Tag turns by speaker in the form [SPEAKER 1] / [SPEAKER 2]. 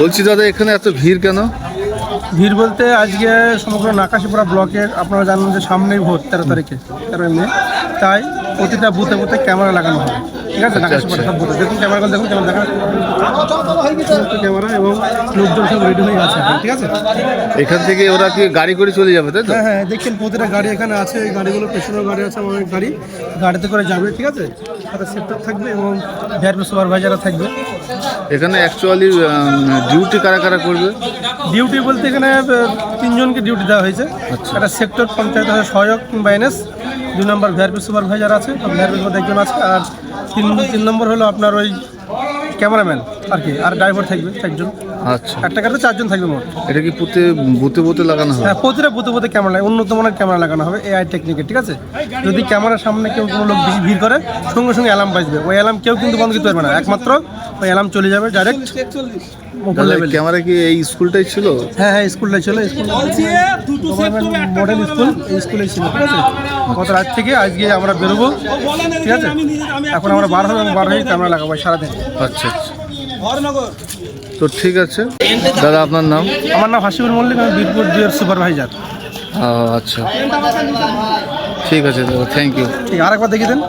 [SPEAKER 1] বলছি দাদা এখানে এত ভিড় কেন?
[SPEAKER 2] ভিড় বলতে আজকে সমগ্র নাকাশিপাড়া ব্লকের আপনারা জানেন যে সামনেই ভোট তেরো তারিখে তেরোই মে তাই প্রতিটা বুথে বুথে ক্যামেরা লাগানো হবে ঠিক আছে? নাকাশিপাড়া সব বুথে। দেখুন ক্যামেরাগুলো দেখুন কেমন দেখা ক্যামেরা এবং লোকজন সব রেডি হয়ে আছে ঠিক আছে?
[SPEAKER 1] এখান থেকে ওরা কি গাড়ি করে চলে যাবে তাই তো?
[SPEAKER 2] হ্যাঁ হ্যাঁ দেখছেন প্রতিটা গাড়ি এখানে আছে এই গাড়িগুলো পেছনেও গাড়ি আছে অনেক গাড়ি। গাড়িতে করে যাবে ঠিক আছে? সাথে সেক্টর থাকবে এবং ভিআরপি সুপারভাইজাররা থাকবে।
[SPEAKER 1] এখানে অ্যাকচুয়ালি ডিউটি কারা কারা করবে?
[SPEAKER 2] ডিউটি বলতে এখানে তিনজনকে ডিউটি দেওয়া হয়েছে। একটা সেক্টর পঞ্চায়েত আছে সহায়ক কিংবা এনএস দুই নম্বর ভিআরপি সুপারভাইজার আছে ভিআরপি একজন আছে আর তিন তিন নম্বর হলো আপনার ওই ক্যামেরাম্যান আর কি আর ড্রাইভার থাকবে চারজন
[SPEAKER 1] আচ্ছা।
[SPEAKER 2] একটা গাড়িতে চারজন থাকবে মোট।
[SPEAKER 1] এটা কি পুঁতে বুতে বুতে লাগানো হয়?
[SPEAKER 2] হ্যাঁ প্রতিটা বুথে বুথে ক্যামেরা লাগে উন্নত মানের ক্যামেরা লাগানো হবে এআই টেকনিকে ঠিক আছে? যদি ক্যামেরার সামনে কেউ কোনো লোক বেশি ভিড় করে সঙ্গে সঙ্গে অ্যালার্ম বাজবে। ওই অ্যালার্ম কেউ কিন্তু বন্ধ করতে পারবে না। একমাত্র ওই অ্যালার্ম চলে যাবে ডাইরেক্ট
[SPEAKER 1] ক্যামেরা কি এই স্কুলটাই ছিল?
[SPEAKER 2] হ্যাঁ হ্যাঁ স্কুলটা ছিল। স্কুল মডেল স্কুল এই স্কুলেই ছিল ঠিক আছে? গত রাত থেকে আজকে আমরা বেরোবো ঠিক আছে? এখন আমরা বার হব এবং বার হয়ে ক্যামেরা লাগাবো সারাদিন।
[SPEAKER 1] আচ্ছা আচ্ছা। তো ঠিক আছে। দাদা আপনার নাম?
[SPEAKER 2] আমার নাম হাসিবুল মল্লিক আমি বীরপুর দুয়ের সুপারভাইজার।
[SPEAKER 1] ও আচ্ছা। ঠিক আছে দাদা থ্যাংক ইউ
[SPEAKER 2] ঠিক আরেকবার দেখিয়ে দেন।